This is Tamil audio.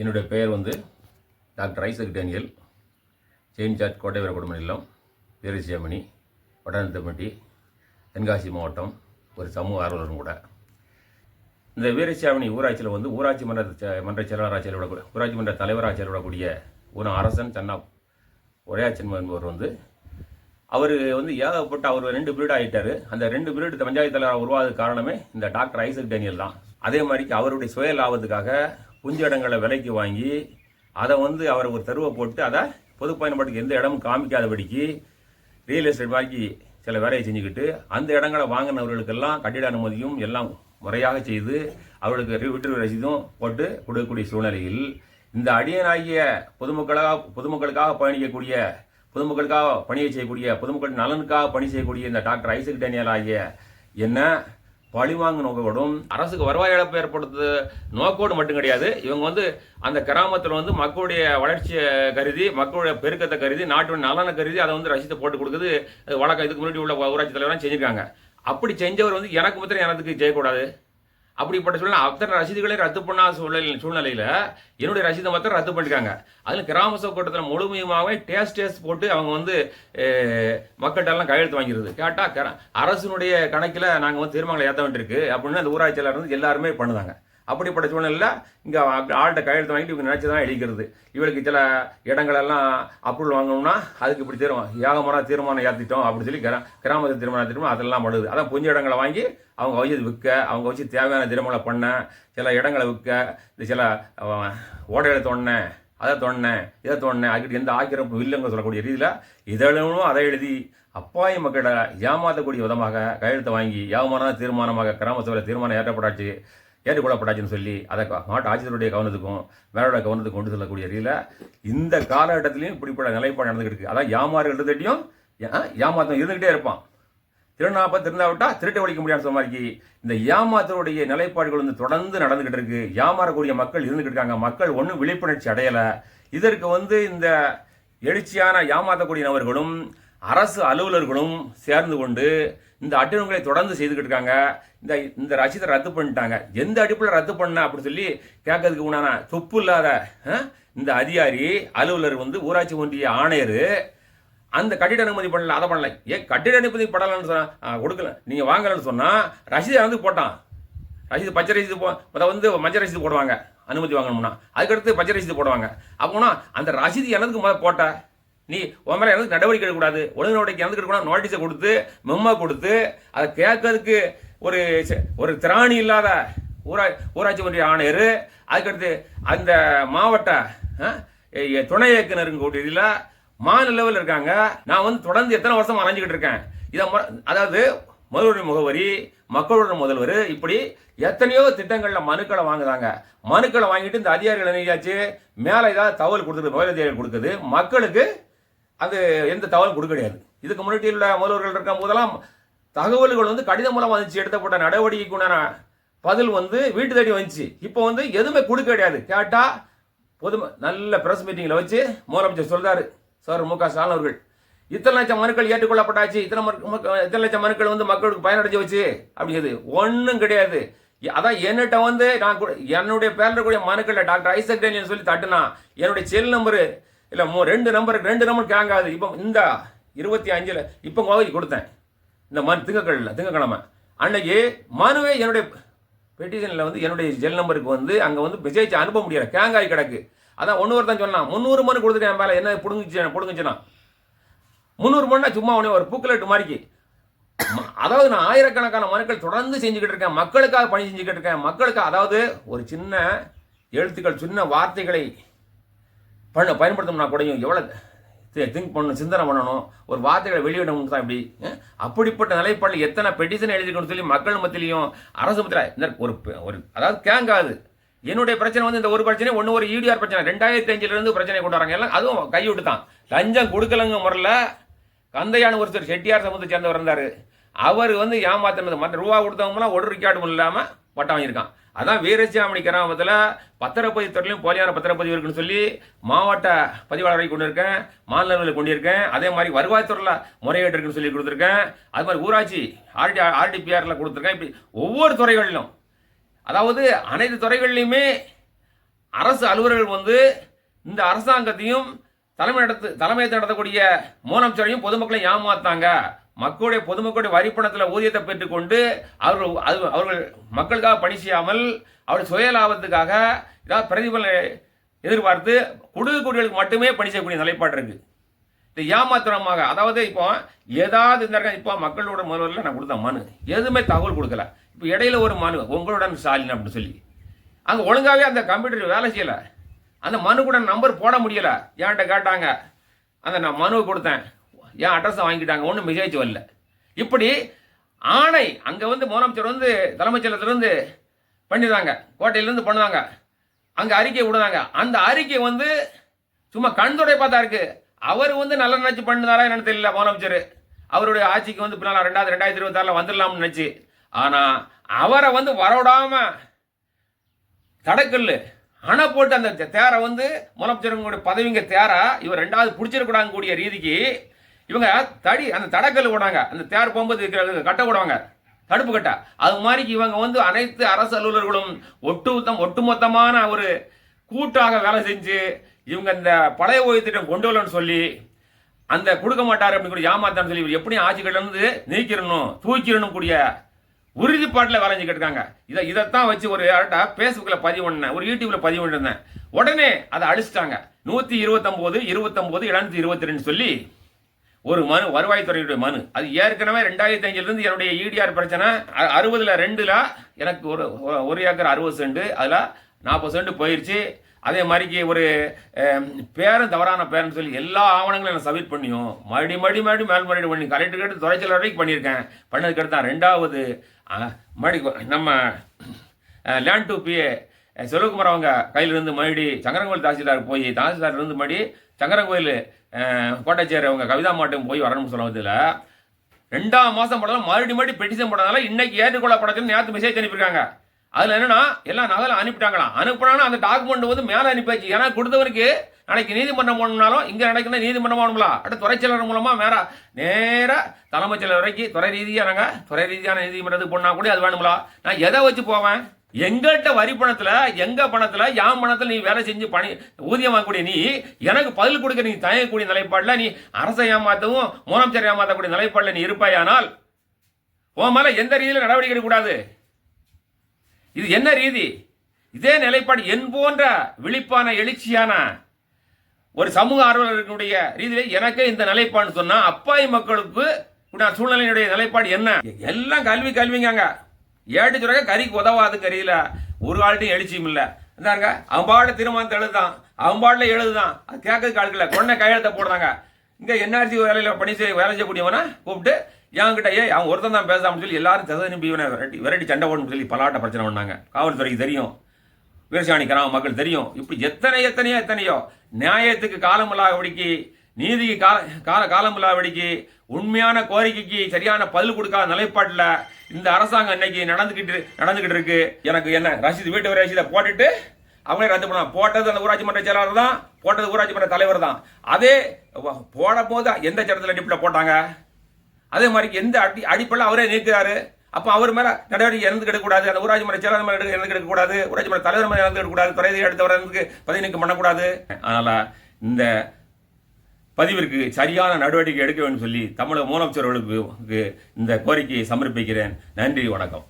என்னுடைய பெயர் வந்து டாக்டர் ஐசக் டேனியல். செயின் சார்ஜ் கோட்டைவர குடும்ப இல்லம் வீரசியாமணி வடநத்தம்பட்டி தென்காசி மாவட்டம் ஒரு சமூக ஆர்வலரும் கூட. இந்த வீரசியாமணி ஊராட்சியில் வந்து ஊராட்சி மன்ற மன்ற செயலாளராக செயல்படக்கூடிய ஊராட்சி மன்ற தலைவராக செயல்படக்கூடிய ஒரு அரசன் சன்னா உரையாச்சன் என்பவர் வந்து அவர் வந்து ஏகப்பட்ட அவர் ரெண்டு பீரியட் ஆகிட்டார் அந்த ரெண்டு பீரியட் பஞ்சாயத்து தலைவராக உருவாத காரணமே இந்த டாக்டர் ஐசக் டேனியல் தான். அதே மாதிரிக்கு அவருடைய சுய லாபத்துக்காக புஞ்ச இடங்களை விலைக்கு வாங்கி அதை வந்து அவர் ஒரு தெருவை போட்டு அதை பொது பயன்பாட்டுக்கு எந்த இடமும் காமிக்காதபடிக்கு ரியல் எஸ்டேட் வாங்கி சில வேலையை செஞ்சுக்கிட்டு அந்த இடங்களை வாங்கினவர்களுக்கெல்லாம் கட்டிட அனுமதியும் எல்லாம் முறையாக செய்து அவர்களுக்கு வீட்டு ரசீதும் போட்டு கொடுக்கக்கூடிய சூழ்நிலையில் இந்த அடியனாகிய பொதுமக்களாக பொதுமக்களுக்காக பயணிக்கக்கூடிய பொதுமக்களுக்காக பணியை செய்யக்கூடிய பொதுமக்கள் நலனுக்காக பணி செய்யக்கூடிய இந்த டாக்டர் ஐசக் டேனியல் ஆகிய என்ன பழிவாங்கு நோக்கோடும் அரசுக்கு வருவாய் இழப்பு ஏற்படுத்து நோக்கோடு மட்டும் கிடையாது. இவங்க வந்து அந்த கிராமத்தில் வந்து மக்களுடைய வளர்ச்சியை கருதி மக்களுடைய பெருக்கத்தை கருதி நாட்டின் நலனை கருதி அதை வந்து ரசித்து போட்டு கொடுக்குது. வழக்கம். இதுக்கு முன்னாடி உள்ள ஊராட்சி தலைவராக செஞ்சிருக்காங்க. அப்படி செஞ்சவர் வந்து எனக்கு மாத்திரம் எனக்கு செய்யக்கூடாது அப்படிப்பட்ட சூழ்நிலை. அத்தனை ரசீதுகளை ரத்து பண்ணாத சூழ்நிலை சூழ்நிலையில் என்னுடைய ரசீதை மாத்திரம் ரத்து பண்ணிருக்காங்க. அதில் கிராம கூட்டத்தில் முழுமையுமாகவே டேஸ்ட் டேஸ்ட் போட்டு அவங்க வந்து மக்கள்கிட்டலாம் கையெழுத்து வாங்கிடுது கேட்டால் அரசினுடைய கணக்கில் நாங்கள் வந்து தீர்மானங்களை ஏற்ற வேண்டியிருக்கு. அப்படின்னு அந்த ஊராட்சியில் இருந்து எல்லாருமே பண்ணுதாங்க. அப்படிப்பட்ட சூழ்நிலையில் இங்கே ஆள்கிட்ட கையெழுத்து வாங்கிட்டு இவங்க நினச்சி தான் எழுதிக்கிறது. இவளுக்கு சில இடங்களெல்லாம் அப்ரூவல் வாங்கணும்னா அதுக்கு இப்படி தீர்மானம் ஏகமரம் தீர்மானம் ஏற்றிட்டோம் அப்படின்னு சொல்லி கிரா கிராமத்து தீர்மானம் தீர்மானம் அதெல்லாம் படுது. அதான் புஞ்ச இடங்களை வாங்கி அவங்க வச்சு விற்க அவங்க வச்சு தேவையான தீர்மானங்களை பண்ண சில இடங்களை விற்க இந்த சில ஓடையில ஓடைகளை தோண்டினேன் அதை தோண்டினேன் இதை தோண்டினேன் அதுக்கிட்ட எந்த ஆக்கிரமிப்பு இல்லைங்க சொல்லக்கூடிய ரீதியில் இதழும் அதை எழுதி அப்பாவி மக்களை ஏமாற்றக்கூடிய விதமாக கையெழுத்தை வாங்கி ஏகமான தீர்மானமாக கிராம சபையில் தீர்மானம் ஏற்றப்படாச்சு ஏற்றுக்கொள்ளப்பட்டாச்சுன்னு சொல்லி அதை மாட்டு மாவட்ட ஆட்சியருடைய கவனத்துக்கும் மேலோட கவனத்துக்கும் கொண்டு செல்லக்கூடிய ரீதியில் இந்த காலகட்டத்திலையும் இப்படிப்பட்ட நிலைப்பாடு நடந்துகிட்டு இருக்குது அதான் யாமாறு எழுதட்டியும் ஏமாத்தம் இருந்துகிட்டே இருப்பான். திருநாப்ப திருந்தாவிட்டா திருட்டு ஒழிக்க முடியாத மாதிரி இந்த ஏமாத்தருடைய நிலைப்பாடுகள் வந்து தொடர்ந்து நடந்துகிட்டு இருக்கு. ஏமாறக்கூடிய மக்கள் இருந்துகிட்டு இருக்காங்க. மக்கள் ஒன்றும் விழிப்புணர்ச்சி அடையலை. இதற்கு வந்து இந்த எழுச்சியான ஏமாற்றக்கூடிய நபர்களும் அரசு அலுவலர்களும் சேர்ந்து கொண்டு இந்த அட்டவணைகளை தொடர்ந்து செய்துக்கிட்டு இருக்காங்க. இந்த இந்த ரசீதை ரத்து பண்ணிட்டாங்க. எந்த அடிப்பில் ரத்து பண்ண அப்படின்னு சொல்லி கேட்கறதுக்கு உண்டான தொப்பு இல்லாத இந்த அதிகாரி அலுவலர் வந்து ஊராட்சி ஒன்றிய ஆணையர் அந்த கட்டிட அனுமதி பண்ணல அதை பண்ணல. ஏன் கட்டிட அனுமதி படலன்னு சொன்னால் கொடுக்கல. நீங்கள் வாங்கலன்னு சொன்னால் ரசீதை வந்து போட்டான். ரசீது பச்சை ரசீது போ அதை வந்து மஞ்சள் ரசீது போடுவாங்க. அனுமதி வாங்கணும்னா. அதுக்கடுத்து பச்சை ரசீது போடுவாங்க. அப்போனா அந்த ரசீது எனதுக்கு முதல்ல போட்ட? நீ உன் மேலே எனக்கு நடவடிக்கை எடுக்கக்கூடாது. ஒழுங்கு நடவடிக்கை எனக்கு எடுக்கணும் நோட்டீஸை கொடுத்து மெம்மா கொடுத்து அதை கேட்கறதுக்கு ஒரு ச- ஒரு திராணி இல்லாத ஊரா ஊராட்சி ஒன்றிய ஆணையர் அதுக்கடுத்து அந்த மாவட்ட துணை இயக்குனருங்க கூட்டியதில் மாநில லெவலில் இருக்காங்க. நான் வந்து தொடர்ந்து எத்தனை வருஷம் அலைஞ்சிக்கிட்டு இருக்கேன். இதை மு- அதாவது முதல்வருடைய முகவரி மக்களுடைய முதல்வர் இப்படி எத்தனையோ திட்டங்களில் மனுக்களை வாங்குதாங்க மனுக்களை வாங்கிட்டு இந்த அதிகாரிகள் என்னையாச்சு மேலே ஏதாவது தகவல் கொடுக்குது முதல் அதிகாரிகள் கொடுக்குது. மக்களுக்கு அது எந்த தகவலும் கொடுக்க கிடையாது இதுக்கு முன்னாடி உள்ள முதல்வர்கள் இருக்கும் போதெல்லாம் தகவல்கள் வந்து கடிதம் மூலம் வந்துச்சு எடுத்தப்பட்ட நடவடிக்கைக்கு உண்டான பதில் வந்து வீட்டு தேடி வந்துச்சு. இப்போ வந்து எதுவுமே கொடுக்க கிடையாது கேட்டால் பொது நல்ல பிரஸ் மீட்டிங்கில் வச்சு முதலமைச்சர் சொல்றாரு சார் மு க ஸ்டாலின் அவர்கள். இத்தனை லட்சம் மனுக்கள் ஏற்றுக்கொள்ளப்பட்டாச்சு இத்தனை மக்க- இத்தனை லட்சம் மனுக்கள் வந்து மக்களுக்கு பயனடைஞ்சு வச்சு அப்படிங்கிறது ஒன்றும் கிடையாது. அதான் என்னட்ட வந்து நான் கூட- என்னுடைய பேரில் இருக்கக்கூடிய மனுக்களை டாக்டர் ஐசக் டேனியல் சொல்லி தட்டுனா என்னுடைய செல் நம்பரு இல்லை மூ ரெண்டு நம்பருக்கு ரெண்டு நம்பர் ஆகுது இப்போ இந்த இருபத்தி அஞ்சில் இப்போ கோவைக்கு கொடுத்தேன். இந்த மண் திங்கக்கிழமை திங்கக்கிழமை அன்னைக்கு மனுவே என்னுடைய பெட்டிஷனில் வந்து என்னுடைய ஜெல் நம்பருக்கு வந்து அங்கே வந்து விஜயிச்சு அனுப்ப முடியல. கேங்காய் கிடக்கு. அதான் ஒன்று ஒருத்தன் சொன்னான். முந்நூறு மனு கொடுத்துட்டேன் மேலே என்ன பிடுங்கிச்சு பிடுங்குச்சுன்னா. முந்நூறு மணினா சும்மா உடனே ஒரு பூக்கலெட்டு மாதிரிக்கு அதாவது நான் ஆயிரக்கணக்கான மனுக்கள் தொடர்ந்து செஞ்சுக்கிட்டு இருக்கேன். மக்களுக்காக பணி செஞ்சுக்கிட்டு இருக்கேன். மக்களுக்கு அதாவது ஒரு சின்ன எழுத்துக்கள் சின்ன வார்த்தைகளை பண்ண பயன்படுத்தணும்னா கூடயும் எவ்வளோ திங்க் பண்ணணும் சிந்தனை பண்ணணும். ஒரு வார்த்தைகளை வெளியிடணும் தான் இப்படி அப்படிப்பட்ட நிலைப்பாடில் எத்தனை பெட்டிஷன் எழுதிக்கணும்னு சொல்லி மக்கள் மத்தியிலையும் அரசு மத்தியில் இந்த ஒரு ஒரு அதாவது கேங்காது என்னுடைய பிரச்சனை வந்து இந்த ஒரு பிரச்சனை ஒன்று ஒரு ஈடிஆர் பிரச்சனை. ரெண்டாயிரத்தி அஞ்சிலிருந்து பிரச்சனை கொண்டு வராங்க. எல்லாம் அதுவும் கைவிட்டு தான் லஞ்சம் கொடுக்கலங்க முறையில் கந்தையான ஒருத்தர் செட்டியார் சமூகத்தை சேர்ந்தவர் இருந்தார். அவர் வந்து ஏமாத்தினது. மற்ற ரூபா கொடுத்தவங்களாம் ஒரு ரிக்கார்டும் இல்லாமல் பட்டம் வாங்கியிருக்கான். அதான் வீரசாமணி கிராமத்தில் பத்திரப்பதிவு துறையிலும் போலியான பத்திரப்பதிவு இருக்குன்னு சொல்லி மாவட்ட பதிவாளரை கொண்டு இருக்கேன் மாநிலங்களில் கொண்டிருக்கேன். அதே மாதிரி வருவாய்த்துறையில் முறையீடு இருக்குன்னு சொல்லி கொடுத்துருக்கேன். அது மாதிரி ஊராட்சி ஆர்டி ஆர்டிபிஆரில் கொடுத்துருக்கேன். இப்படி ஒவ்வொரு துறைகளிலும் அதாவது அனைத்து துறைகள்லையுமே அரசு அலுவலர்கள் வந்து இந்த அரசாங்கத்தையும் தலைமை நடத்து தலைமை நடத்தக்கூடிய முதலமைச்சரையும் பொதுமக்களையும் ஏமாத்தாங்க மக்களுடைய பொதுமக்களுடைய வரிப்பணத்தில் ஊதியத்தை பெற்றுக்கொண்டு அவர்கள் அது அவர்கள் மக்களுக்காக பணி செய்யாமல் அவர்கள் சுய லாபத்துக்காக ஏதாவது பிரதிபலனை எதிர்பார்த்து குடுக்கக்கூடியவர்களுக்கு மட்டுமே பணி செய்யக்கூடிய நிலைப்பாடு இருக்கு. இது ஏமாத்திரமாக அதாவது இப்போ ஏதாவது இந்த இப்போ மக்களோட முதல்வரில் நான் கொடுத்த மனு எதுவுமே தகவல் கொடுக்கல. இப்போ இடையில ஒரு மனு உங்களுடன் ஸ்டாலின் அப்படின்னு சொல்லி. அங்கே ஒழுங்காகவே அந்த கம்ப்யூட்டர் வேலை செய்யலை. அந்த மனு கூட நம்பர் போட முடியலை. ஏன்ட்ட கேட்டாங்க. அந்த நான் மனுவை கொடுத்தேன். ஏன் அட்ரஸை வாங்கிட்டாங்க ஒன்றும் மெசேஜ் வரல இப்படி ஆணை அங்கே வந்து முதலமைச்சர் வந்து தலைமைச்செயலத்துலேருந்து பண்ணிடுறாங்க. கோட்டையிலேருந்து பண்ணுவாங்க. அங்கே அறிக்கை விடுறாங்க. அந்த அறிக்கை வந்து சும்மா கண்துடை பார்த்தா இருக்கு. அவர் வந்து நல்ல நினச்சி பண்ணுதாரா என்னன்னு தெரியல முதலமைச்சர். அவருடைய ஆட்சிக்கு வந்து பின்னால் ரெண்டாவது ரெண்டாயிரத்தி இருபத்தாறில் வந்துடலாம்னு நினச்சி. ஆனால் அவரை வந்து வரவிடாமல் தடக்கல் அணை போட்டு அந்த தேரை வந்து முதலமைச்சருங்களுடைய பதவிங்க தேரா இவர் ரெண்டாவது பிடிச்சிருக்கூடாங்க கூடிய ரீதிக்கு இவங்க தடி அந்த தடக்கல் விடாங்க அந்த தேர் போகும்போது இருக்கிற கட்ட விடுவாங்க தடுப்பு கட்ட. அது மாதிரி இவங்க வந்து அனைத்து அரசு அலுவலர்களும் ஒட்டுமொத்தம் ஒட்டுமொத்தமான ஒரு கூட்டாக வேலை செஞ்சு இவங்க இந்த பழைய ஓய்வு திட்டம் கொண்டு வரலன்னு சொல்லி அந்த கொடுக்க மாட்டார் அப்படின்னு கூட ஏமாத்தான்னு சொல்லி இவர் எப்படியும் ஆட்சிக்கிட்ட நீக்கிடணும் தூக்கிடணும் கூடிய உறுதிப்பாட்டில் வரைஞ்சிக்கிட்டு இருக்காங்க. இதை இதைத்தான் வச்சு ஒரு யார்கிட்ட ஃபேஸ்புக்கில் பதிவு பண்ணேன். ஒரு யூடியூப்ல பதிவு பண்ணிருந்தேன் உடனே அதை அழிச்சிட்டாங்க. நூற்றி இருபத்தொம்போது இருபத்தொம்போது எழுநூத்தி இருபத்தி ரெண்டு சொல்லி ஒரு மனு வருவாய்த்துறையுடைய மனு. அது ஏற்கனவே ரெண்டாயிரத்தி அஞ்சுலேருந்து என்னுடைய ஈடிஆர் பிரச்சனை அறுபதில் அறுபதுல ரெண்டுல எனக்கு ஒரு ஒரு- ஏக்கர் அறுபது சென்ட் அதில் நாற்பது சென்ட் போயிடுச்சு அதே மாதிரிக்கு ஒரு அம், பேரும் தவறான பேருன்னு சொல்லி எல்லா ஆவணங்களும் நான் சப்மிட் பண்ணியும். மறுபடி மறுபடி மறுபடி மேல்முறையீடு பண்ணி கலெக்டர் கேட்டு துறைச்சல் வரைக்கும் பண்ணியிருக்கேன். பண்ணதுக்கு அடுத்து தான் ரெண்டாவது மறுபடி நம்ம லேண்ட் டு பிஏ செல்வகுமார் அவங்க கையிலிருந்து மறுபடி சங்கரங்கோயில் தாசில்தார் போய் தாசில்தார்லேருந்து மறுபடி சங்கரங்கோயில் கோட்டைச்சேரி அவங்க கவிதா மாட்டும் போய் வரணும்னு சொல்லுவதில் ரெண்டாம் மாதம் போடலாம் மறுபடி மறுபடி பெட்டிஷன் போட்டதால இன்னைக்கு ஏற்றுக்கொள்ளப்படச்சுன்னு நேற்று மெசேஜ் அனுப்பியிருக்காங்க. அதில் என்னன்னா எல்லாம் நகலை அனுப்பிட்டாங்களாம். அனுப்புனாங்கன்னா அந்த டாக்குமெண்ட் வந்து மேலே அனுப்பியாச்சு. ஏன்னா கொடுத்தவருக்கு நாளைக்கு நீதிமன்றம் போகணும்னாலும் இங்கே நடக்கிற நீதிமன்றம் போகணுங்களா அடுத்த துறை செயலர் மூலமாக வேற நேராக தலைமைச் செயலர் வரைக்கும் துறை ரீதியாக நாங்கள் துறை ரீதியான நீதிமன்றத்துக்கு போனால் கூட அது வேணுங்களா நான் எதை வச்சு போவேன்? எங்கள்கிட்ட வரி பணத்தில் எங்கள் பணத்தில் யான் பணத்தில் நீ வேலை செஞ்சு பணி ஊதியம் வாங்கக்கூடிய நீ எனக்கு பதில் கொடுக்க நீ தயங்கக்கூடிய நிலைப்பாடில் நீ அரசை ஏமாற்றவும் முதலமைச்சர் ஏமாற்றக்கூடிய நிலைப்பாடில் நீ இருப்பாயானால் உன் மேலே எந்த ரீதியில நடவடிக்கை எடுக்கக்கூடாது? இது என்ன ரீதி? இதே நிலைப்பாடு என் போன்ற விழிப்பான எழுச்சியான ஒரு சமூக ஆர்வலர்களுடைய ரீதியில் எனக்கே இந்த நிலைப்பாடுன்னு சொன்னால் அப்பாவி மக்களுக்கு சூழ்நிலையினுடைய நிலைப்பாடு என்ன? எல்லாம் கல்வி கல்விங்காங்க. ஏட்டு கறிக்கு உதவாது கறியில். ஒரு காலத்தையும் எழுச்சியும் இல்லை. இருந்தாங்க அவன் பாட தீர்மானத்தை எழுதுதான். அவன் எழுதுதான். அது கேட்கறதுக்கு ஆட்கள் கொண்ட கையெழுத்த போடுறாங்க. இங்கே என்ஆர்சி வேலையில் பணி செய்ய வேலை செய்யக்கூடியவனா கூப்பிட்டு என்கிட்ட ஏ அவன் ஒருத்தன் தான் பேசாமல் சொல்லி எல்லாரும் திசை திரும்பி இவனை விரட்டி விரட்டி சண்டை போடணும்னு சொல்லி பலாட்ட பிரச்சனை பண்ணாங்க. காவல்துறைக்கு தெரியும். வீரசாணி கிராம மக்கள் தெரியும். இப்படி எத்தனை எத்தனையோ எத்தனையோ. நியாயத்துக்கு காலமில்லாதபடிக்கு நீதிக்கு கால கால காலமில்லாதபடிக்கு உண்மையான கோரிக்கைக்கு சரியான பதில் கொடுக்காத நிலைப்பாட்டில் இந்த அரசாங்கம் இன்னைக்கு நடந்துக்கிட்டு நடந்துக்கிட்டு இருக்கு. எனக்கு என்ன ரசீது வீட்டு வரி ரசீதை போட்டுட்டு அவங்களே ரத்து பண்ணலாம். போட்டது அந்த ஊராட்சி மன்ற செயலாளர் தான் போட்டது ஊராட்சி மன்ற தலைவர் தான். அதே போட போது எந்த சட்டத்தில் டிப்பில் போட்டாங்க? அதே மாதிரி எந்த அடி அடிப்படையில் அவரே நிற்கிறாரு அப்போ அவர் மேலே நடவடிக்கை இறந்து கிடக்கூடாது அந்த ஊராட்சி மன்ற செயலாளர் மேலே இறந்து கிடக்கூடாது ஊராட்சி மன்ற தலைவர் மேலே இறந்து கிடக்கூடாது துறை அடுத்தவர் பதவி நீக்கம் பண்ணக்கூடாது. அதனால் இந்த பதிவிற்கு சரியான நடவடிக்கை எடுக்க வேண்டும் சொல்லி தமிழக முதலமைச்சர்களுக்கு இந்த கோரிக்கையை சமர்ப்பிக்கிறேன். நன்றி வணக்கம்.